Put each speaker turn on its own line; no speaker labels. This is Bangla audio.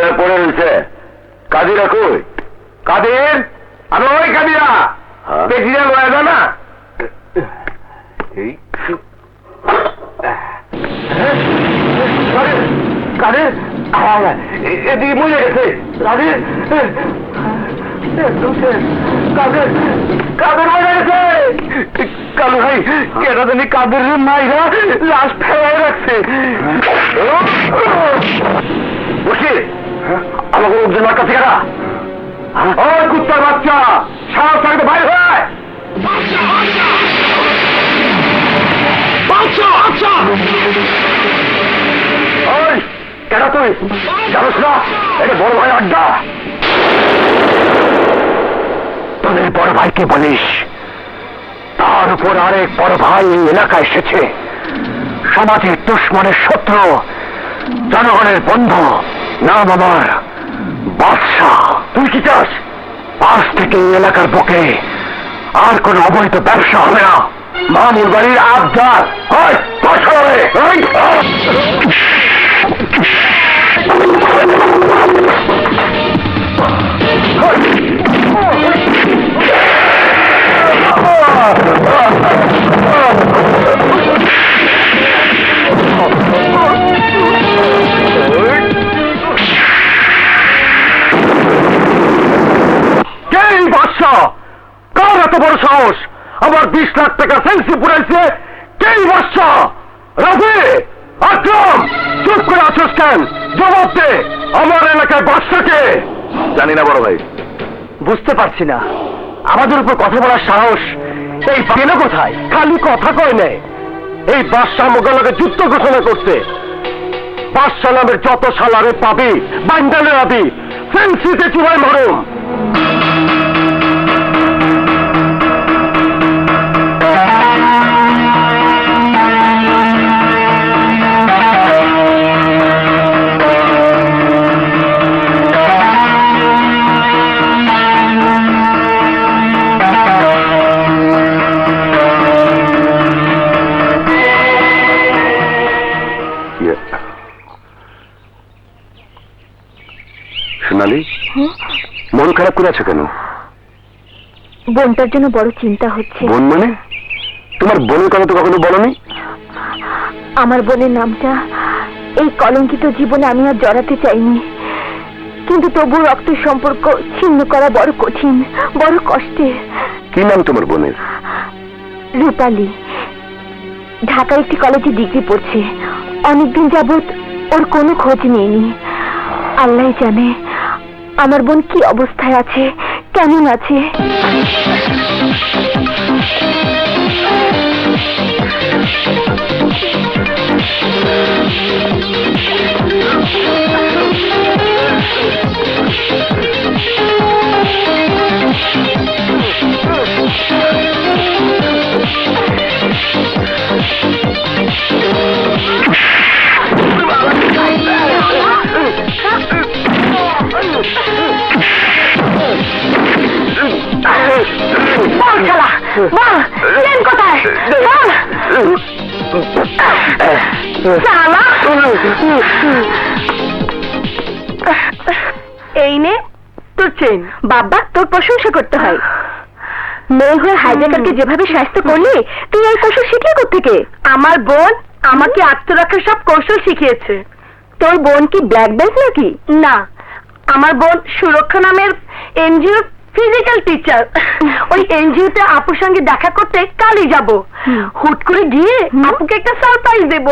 হয়ে পড়ে রয়েছে। কাদিরা কই? কাদের? আমি ওই কাদিরা! পেটিরা লয়ে যা না। এই কাদের এদিকে মরে গেছে। কাদের কাদের কাদের মরে গেছে। কালু ভাই কেটা জানি কাদের মাইরা লাশ ফেলায় রাখছে। বসে। আমাকে লোকজন কাছে কেনা ওই কুত্তার বাচ্চা সাহস থাকতে ভাই হয় ওই কেন তুই? জানোস না? এটা বড় ভাই আড্ডা। তোদের বড় ভাইকে বলিস তার উপর আরেক বড় ভাই এই এলাকায় এসেছে। সমাজের দুশ্মনের শত্রু জনগণের বন্ধু। নাম আমার বাদশাহ তুই কি চাস? আজ থেকে এই এলাকার বুকে আর কোন অবৈধ ব্যবসা হবে না। মামুর বাড়ির আবদার। হয় কার এত বড় সাহস? আমার বিশ লাখ টাকা সেন্সি পুরাইছে কে এই বাদশাহ রাফি আকরম চুপ করে আছোস কেন? জবাব দে, আমার এলাকায় বাদশাকে। জানি না, বড় ভাই। বুঝতে পারছি না। আমাদের উপর কথা বলার সাহস এই পেল কোথায়? খালি কথা কয় নেই। এই বাদশাহ মোকালকে যুদ্ধ ঘোষণা করছে। বাদশাহ নামের যত সালারে পাবি বান্ডালে আবি, ফেন্সিতে চুড়ায় মরম। মন খারাপ করে আছো কেন?
বোনটার জন্য বড় চিন্তা হচ্ছে।
বোন মানে? তোমার বোনের কথা তো কখনো বলনি?
আমার বোনের নামটা এই কলঙ্কিত জীবনে আমি আর জড়াতে চাইনি। কিন্তু তবু রক্তের সম্পর্ক ছিন্ন করা বড় কঠিন বড় কষ্টে।
কি নাম তোমার বোনের?
রূপালী। ঢাকার একটি কলেজে ডিগ্রি পড়ছে। অনেকদিন যাবৎ ওর কোনো খোঁজ নেইনি। আল্লাহ জানে আমার বোন কি অবস্থায় আছে? কেমন আছে? বল প্লেন এই নে, তোর চেন বাবা, তোর প্রশংসা করতে হয়। মেয়ে হয়ে হাইজাকারকে যেভাবে স্বাস্থ্য করলি, তুই এই কৌশল শিখলি থেকে আমার বোন আমাকে আত্মরক্ষার সব কৌশল শিখিয়েছে। তোর বোন কি ব্ল্যাক বেল্ট নাকি? না। আমার বোন সুরক্ষা নামের এনজিও ফিজিক্যাল টিচার ওই এনজিওতে আপুর সঙ্গে দেখা করতে কালই যাব। হুট করে গিয়ে আপুকে একটা সারপ্রাইজ দেব।